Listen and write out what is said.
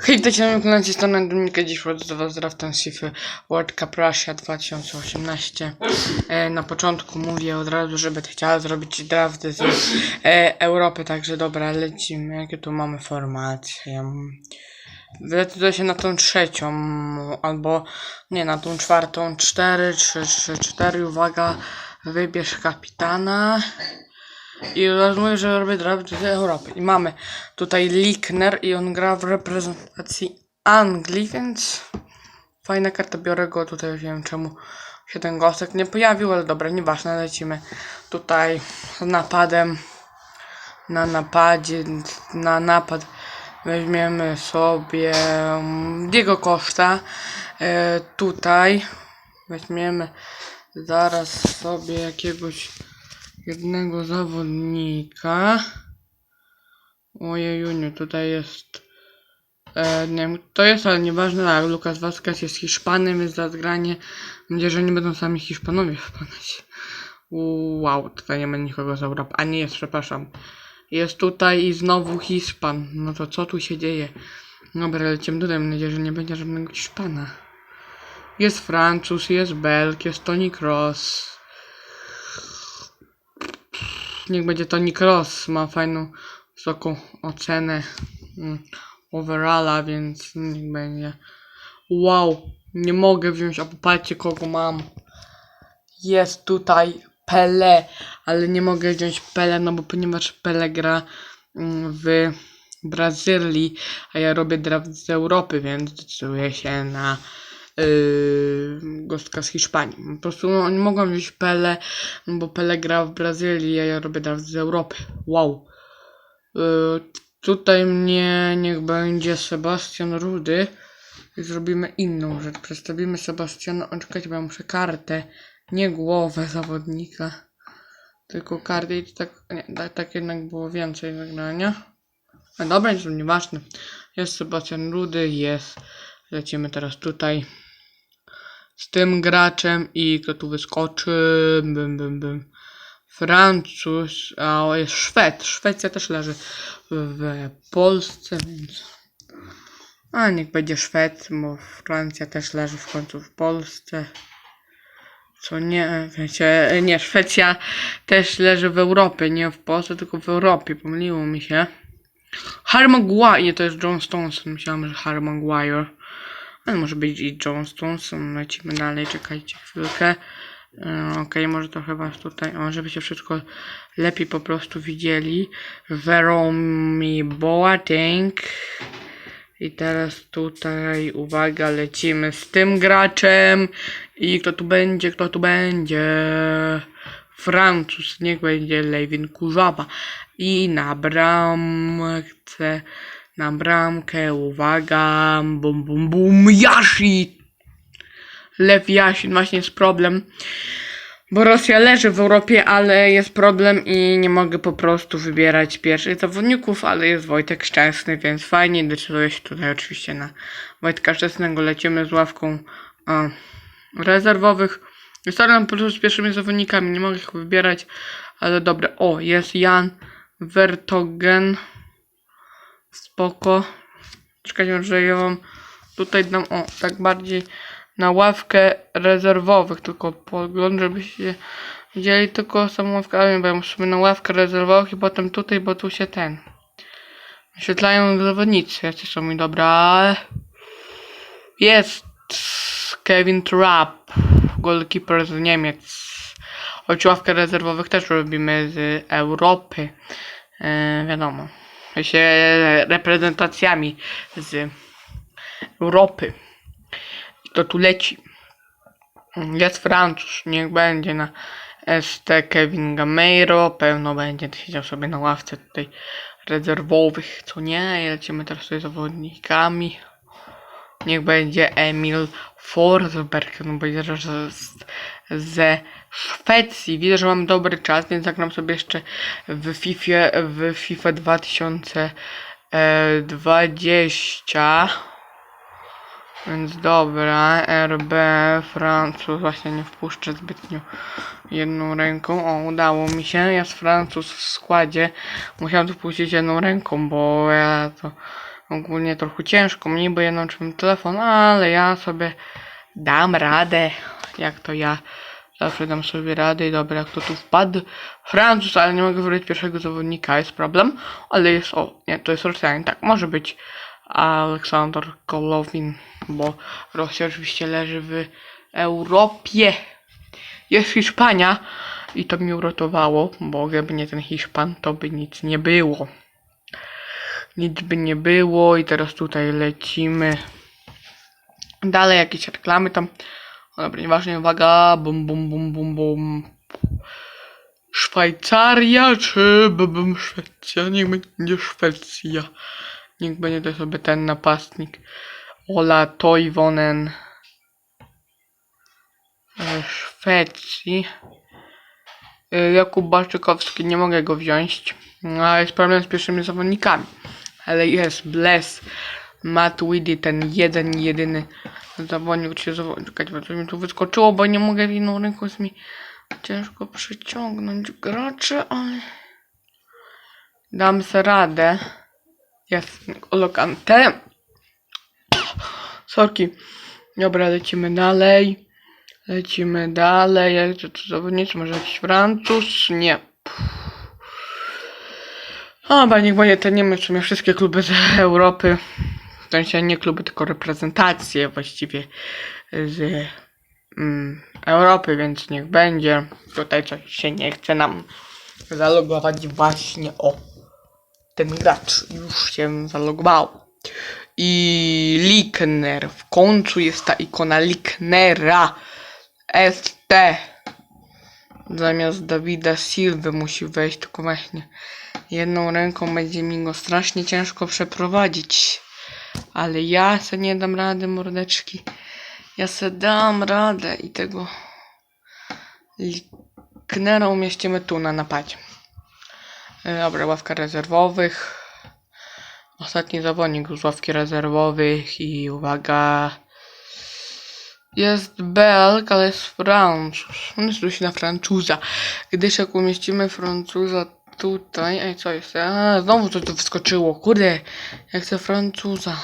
Hej, witajcie na moim kanale, z strony Dominika, dziś wchodzę do was z draftem FIFA World Cup Russia 2018. E, na początku mówię od razu, że chciała zrobić draft z e, Europy, także dobra, lecimy. Jakie tu mamy formacje? Zdecyduję się na tą trzecią, albo nie, na tą czwartą. 4, 3, 3, 4, uwaga, wybierz kapitana. I rozumiem, że robię draft z Europy. I mamy tutaj Lickner i on gra w reprezentacji Anglii, więc fajna karta. Biorę go tutaj, wiem czemu się ten gostek nie pojawił, ale dobra, nieważne, lecimy tutaj z napadem. Na napadzie, na napad weźmiemy sobie mm, Diego Costa. E, tutaj weźmiemy zaraz sobie jakiegoś jednego zawodnika. Ojejuniu, tutaj jest. E, nie wiem, to jest, ale nieważne. Tak, Lukas Vazquez jest Hiszpanem, jest za zgranie. Mam nadzieję, że nie będą sami Hiszpanowie wpadać. Wow, tutaj nie ma nikogo z Europy. A nie jest, przepraszam. Jest tutaj i znowu Hiszpan. No to co tu się dzieje? Dobra, lecimy tutaj. Mam nadzieję, że nie będzie żadnego Hiszpana. Jest Francuz, jest Belg, jest Tony Cross. Niech będzie Tony Cross, ma fajną, wysoką ocenę mm, overalla, więc niech będzie. Wow, nie mogę wziąć, a popatrzcie kogo mam. Jest tutaj Pele, ale nie mogę wziąć Pele, no bo ponieważ Pele gra mm, w Brazylii, a ja robię draft z Europy, więc decyduję się na yy, gostka z Hiszpanii. Po prostu no, nie mogłam wziąć Pele, bo Pele gra w Brazylii, a ja robię draft z Europy. Wow. Yy, tutaj mnie niech będzie Sebastian Rudy. I zrobimy inną rzecz. Przedstawimy Sebastiana. O, bo ja muszę kartę, nie głowę zawodnika. Tylko kartę i tak, nie, tak, tak jednak było więcej zagrania. No dobra, jest nieważne. Jest Sebastian Rudy, jest. Lecimy teraz tutaj z tym graczem i kto tu wyskoczy? Bym, bym, bym. Francuz, a o, jest Szwed. Szwecja też leży w Polsce, więc. A niech będzie Szwed, bo Francja też leży w końcu w Polsce. Co nie, wiecie, nie, Szwecja też leży w Europie, nie w Polsce, tylko w Europie, pomyliło mi się. Harry Maguire, to jest John Stones, myślałem, że Harry Maguire. Ale może być i John Stones, lecimy dalej, czekajcie chwilkę. E, Okej, może to chyba tutaj, o, żebyście wszystko lepiej po prostu widzieli. Veromi Boateng. I teraz tutaj, uwaga, lecimy z tym graczem. I kto tu będzie, kto tu będzie? Francuz, niech będzie Lewin Kurzawa. I na bramce, na bramkę, uwaga, bum bum bum, Yashi! Lew Jasin, właśnie jest problem. Bo Rosja leży w Europie, ale jest problem i nie mogę po prostu wybierać pierwszych zawodników, ale jest Wojtek Szczęsny, więc fajnie decyduję się tutaj oczywiście na Wojtka Szczęsnego. Lecimy z ławką a, rezerwowych. Staram po prostu z pierwszymi zawodnikami, nie mogę ich wybierać, ale dobre. O, jest Jan Vertogen. Spoko. Czekajcie, że ja wam tutaj dam, o, tak bardziej na ławkę rezerwowych, tylko pogląd, żebyście widzieli tylko samą ławkę, ale bo ja muszę na ławkę rezerwowych i potem tutaj, bo tu się ten wyświetlają zawodnicy, jacy są mi dobra. Jest Kevin Trapp, goalkeeper z Niemiec. Choć ławkę rezerwowych też robimy z Europy, e, wiadomo, się reprezentacjami z Europy. Kto tu leci? Jest Francuz, niech będzie na ST Kevin Gameiro, pewno będzie siedział sobie na ławce tutaj rezerwowych, co nie, I lecimy teraz tutaj zawodnikami. Niech będzie Emil Forsberg, no bo jest z, ze Szwecji. Widzę, że mam dobry czas, więc zagram sobie jeszcze w FIFA, w FIFA 2020. Więc dobra, RB, Francuz, właśnie nie wpuszczę zbytnio jedną ręką. O, udało mi się, jest Francuz w składzie. Musiałem wpuścić jedną ręką, bo ja to ogólnie trochę ciężko mi, bo jedną czym telefon, ale ja sobie dam radę. Jak to ja zawsze dam sobie radę. Dobra, kto tu wpadł? Francuz, ale nie mogę wybrać pierwszego zawodnika, jest problem. Ale jest, o, nie, to jest Rosjanin, tak, może być Aleksander Kolowin, bo Rosja oczywiście leży w Europie. Jest Hiszpania i to mi uratowało, bo gdyby nie ten Hiszpan, to by nic nie było. Nic by nie było i teraz tutaj lecimy. Dalej jakieś reklamy tam. O, dobra, nieważne, uwaga, bum bum bum bum bum. Szwajcaria czy bum Szwecja? Niech będzie Szwecja. Niech będzie to sobie ten napastnik. Ola Toivonen. e, Szwecji. E, Jakub Baszczykowski, nie mogę go wziąć. A jest problem z pierwszymi zawodnikami. Ale jest Bless. Matt Widy, ten jeden, jedyny zawodnik, czy zawodnik. Bo mi tu wyskoczyło, bo nie mogę inną ręką mi ciężko przyciągnąć graczy, ale dam sobie radę. Jest Olokante. Sorki. Dobra, lecimy dalej. Lecimy dalej. Jak to tu zawodnicy? Może jakiś Francuz? Nie. A, bo niech będzie ten Niemiec, w sumie wszystkie kluby z Europy. W sensie nie kluby, tylko reprezentacje właściwie z mm, Europy, więc niech będzie. Tutaj coś się nie chce nam zalogować właśnie o ten gracz już się zalogował. I Likner. W końcu jest ta ikona Liknera. ST. Zamiast Dawida Silwy musi wejść, tylko właśnie jedną ręką będzie mi go strasznie ciężko przeprowadzić. Ale ja se nie dam rady, mordeczki. Ja se dam radę i tego Liknera umieścimy tu na napadzie. E, Dobra, ławka rezerwowych. Ostatni zawodnik z ławki rezerwowych i uwaga. Jest Belg, ale jest Francuz. On jest dość na Francuza. Gdyż jak umieścimy Francuza tutaj. Ej, co jest? A, znowu to tu wskoczyło. Kurde, jak chcę Francuza.